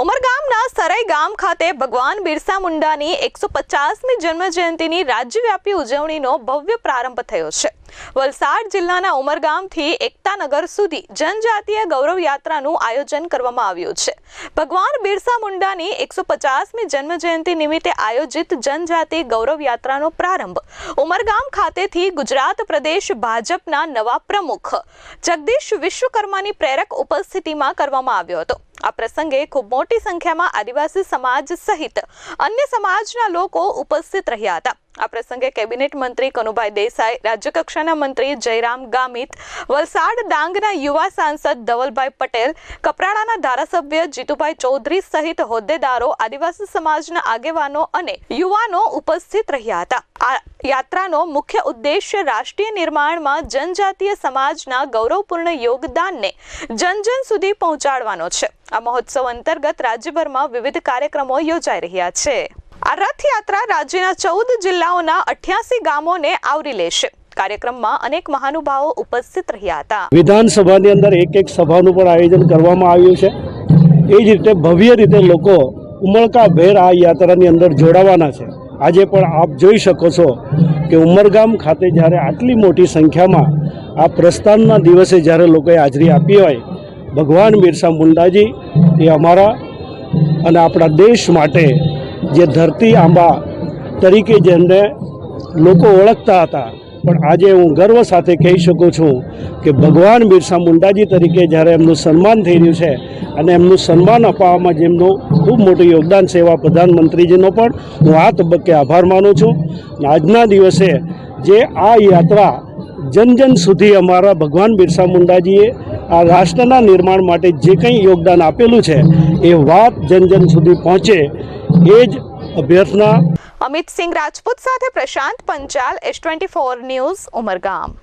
ઉમરગામના સરાઈ ગામ ખાતે ભગવાન બિરસા મુંડાની એકસો પચાસમી જન્મજયંતિની રાજ્યવ્યાપી ઉજવણીનો ભવ્ય પ્રારંભ થયો છે. વલસાડ જિલ્લાના ઉમરગામથી એકતાનગર સુધી જનજાતીય ગૌરવ યાત્રાનું આયોજન કરવામાં આવ્યું છે. ભગવાન બિરસા મુંડાની એકસો પચાસમી જન્મજયંતિ નિમિત્તે આયોજિત જનજાતિ ગૌરવ યાત્રાનો પ્રારંભ ઉમરગામ ખાતેથી ગુજરાત પ્રદેશ ભાજપના નવા પ્રમુખ જગદીશ વિશ્વકર્માની પ્રેરક ઉપસ્થિતિમાં કરવામાં આવ્યો હતો. આ પ્રસંગે ખૂબ મોટી સંખ્યામાં આદિવાસી સમાજ સહિત અન્ય સમાજના લોકો ઉપસ્થિત રહ્યા હતા. આ પ્રસંગે કેબિનેટ મંત્રી કનુભાઈ દેસાઈ, રાજ્યકક્ષાના મંત્રી જયરામ ગામિત, વલસાડ ડાંગના યુવા સાંસદ ધવલભાઈ પટેલ, કપરાડાના ધારાસભ્ય જીતુભાઈ ચૌધરી સહિત હોદ્દેદારો, આદિવાસી સમાજના આગેવાનો અને યુવાનો ઉપસ્થિત રહ્યા હતા. આ યાત્રાનો મુખ્ય ઉદ્દેશ્ય રાષ્ટ્રીય નિર્માણમાં જનજાતીય સમાજના ગૌરવપૂર્ણ યોગદાનને જન જન સુધી પહોંચાડવાનો છે. આ મહોત્સવ અંતર્ગત રાજ્યભરમાં વિવિધ કાર્યક્રમો યોજાઈ રહ્યા છે. આ રથયાત્રા રાજ્યના ચૌદ જિલ્લાઓના અઠ્યાસી ગામોને આવરી લેશે. કાર્યક્રમમાં અનેક મહાનુભાવો ઉપસ્થિત રહ્યા હતા. વિધાનસભાની અંદર એક એક સભાનું પણ આયોજન કરવામાં આવ્યું છે. એ જ રીતે ભવ્ય રીતે લોકો ઉમળકાભેર આ યાત્રાની અંદર જોડાવાના છે. આજે પણ આપ જોઈ શકો છો કે ઉમરગામ ખાતે જ્યારે આટલી મોટી સંખ્યામાં આ પ્રસ્થાનના દિવસે જ્યારે લોકોએ હાજરી આપી હોય, ભગવાન બિરસા મુંડાજી એ અમારા અને આપણા દેશ માટે જે ધરતી આંબા તરીકે જેમને લોકો ઓળખતા હતા. પણ આજે હું ગર્વ સાથે કહી શકું છું કે ભગવાન બિરસા મુંડાજી તરીકે જ્યારે એમનું સન્માન થઈ રહ્યું છે અને એમનું સન્માન અપાવવામાં જેમનું ખૂબ મોટું યોગદાન છે એવા પ્રધાનમંત્રીજીનો પણ હું આ તબક્કે આભાર માનું છું. આજના દિવસે જે આ યાત્રા જન જન સુધી અમારા ભગવાન બિરસા મુંડાજીએ આ રાષ્ટ્રના નિર્માણ માટે જે કંઈ યોગદાન આપેલું છે એ વાત જન જન સુધી પહોંચે એ જ અભ્યર્થના. અમિત સિંહ રાજપૂત સાથે Prashant Panchal S twenty four news, Umargam.